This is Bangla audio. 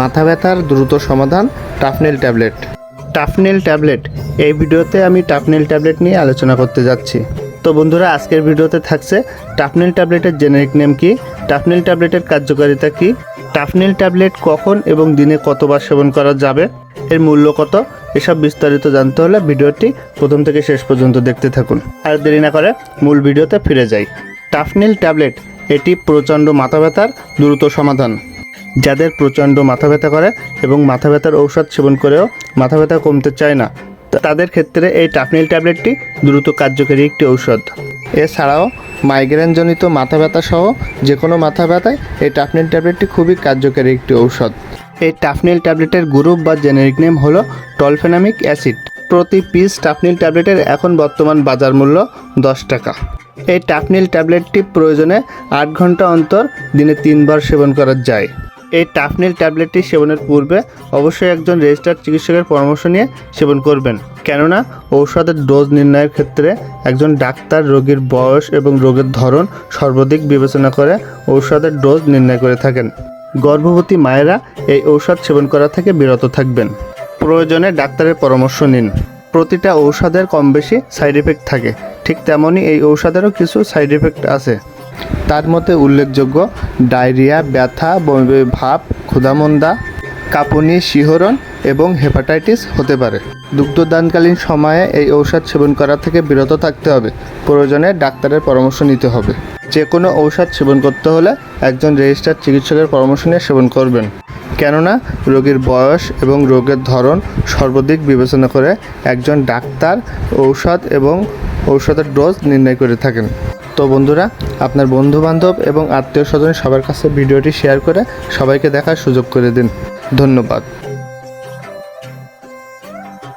মাথা ব্যথার দ্রুত সমাধান টাফনেল ট্যাবলেট। টাফনেল ট্যাবলেট, এই ভিডিওতে আমি টাফনেল ট্যাবলেট নিয়ে আলোচনা করতে যাচ্ছি। তো বন্ধুরা, আজকের ভিডিওতে থাকছে টাফনেল ট্যাবলেটের জেনেরিক নেম কি, টাফনেল ট্যাবলেটের কার্যকারিতা কি, টাফনেল ট্যাবলেট কখন এবং দিনে কতবার সেবন করা যাবে, এর মূল্য কত, এসব বিস্তারিত জানতে হলে ভিডিওটি প্রথম থেকে শেষ পর্যন্ত দেখতে থাকুন। আর দেরি না করে মূল ভিডিওতে ফিরে যাই। টাফনেল ট্যাবলেট, এটি প্রচণ্ড মাথা ব্যথার দ্রুত সমাধান। যাদের প্রচণ্ড মাথা ব্যথা করে এবং মাথা ব্যথার ঔষধ সেবন করেও মাথা ব্যথা কমতে চায় না। তাদের ক্ষেত্রে এই টাফনিল ট্যাবলেটটি দ্রুত কার্যকরী একটি ঔষধ। এছাড়াও মাইগ্রেনজনিত মাথা ব্যথা সহ যে কোনো মাথা ব্যথায় এই টাফনিল ট্যাবলেটটি খুবই কার্যকরী একটি ঔষধ। এই টাফনিল ট্যাবলেটের গ্রুপ বা জেনেরিক নেম হলো টলফেনামিক অ্যাসিড। প্রতি পিস টাফনিল ট্যাবলেটের এখন বর্তমান বাজার মূল্য দশ টাকা। এই টাফনিল ট্যাবলেটটি প্রয়োজনে আট ঘণ্টা অন্তর দিনে তিনবার সেবন করা যায়। এই টাফনিল ট্যাবলেটটি সেবনের পূর্বে অবশ্যই একজন রেজিস্টার্ড চিকিৎসকের পরামর্শ নিয়ে সেবন করবেন। কেননা, ঔষধের ডোজ নির্ণয়ের ক্ষেত্রে একজন ডাক্তার রোগীর বয়স এবং রোগের ধরন সর্বাধিক বিবেচনা করে ঔষধের ডোজ নির্ণয় করে থাকেন। গর্ভবতী মায়েরা এই ঔষধ সেবন করা থেকে বিরত থাকবেন। প্রয়োজনে ডাক্তারের পরামর্শ নিন। প্রতিটা ঔষধের কম বেশি সাইড এফেক্ট থাকে। ঠিক তেমনই এই ঔষধেরও কিছু সাইড এফেক্ট আছে। তার মধ্যে উল্লেখযোগ্য ডায়রিয়া, ব্যথা, বমি, ভাব, ক্ষুধামন্দা, কাঁপুনি, শিহরণ এবং হেপাটাইটিস হতে পারে। দুগ্ধদানকালীন সময়ে এই ঔষধ সেবন করা থেকে বিরত থাকতে হবে। প্রয়োজনে ডাক্তারের পরামর্শ নিতে হবে। যে কোনো ঔষধ সেবন করতে হলে একজন রেজিস্টার্ড চিকিৎসকের পরামর্শ নিয়ে সেবন করবেন। কেননা, রোগীর বয়স এবং রোগের ধরন সর্বাধিক বিবেচনা করে একজন ডাক্তার ঔষধ এবং ঔষধের ডোজ নির্ণয় করে থাকেন। তো বন্ধুরা, আপনার বন্ধু বান্ধব এবং আত্মীয় স্বজন সবার কাছে ভিডিওটি শেয়ার করে সবাইকে দেখার সুযোগ করে দিন। ধন্যবাদ।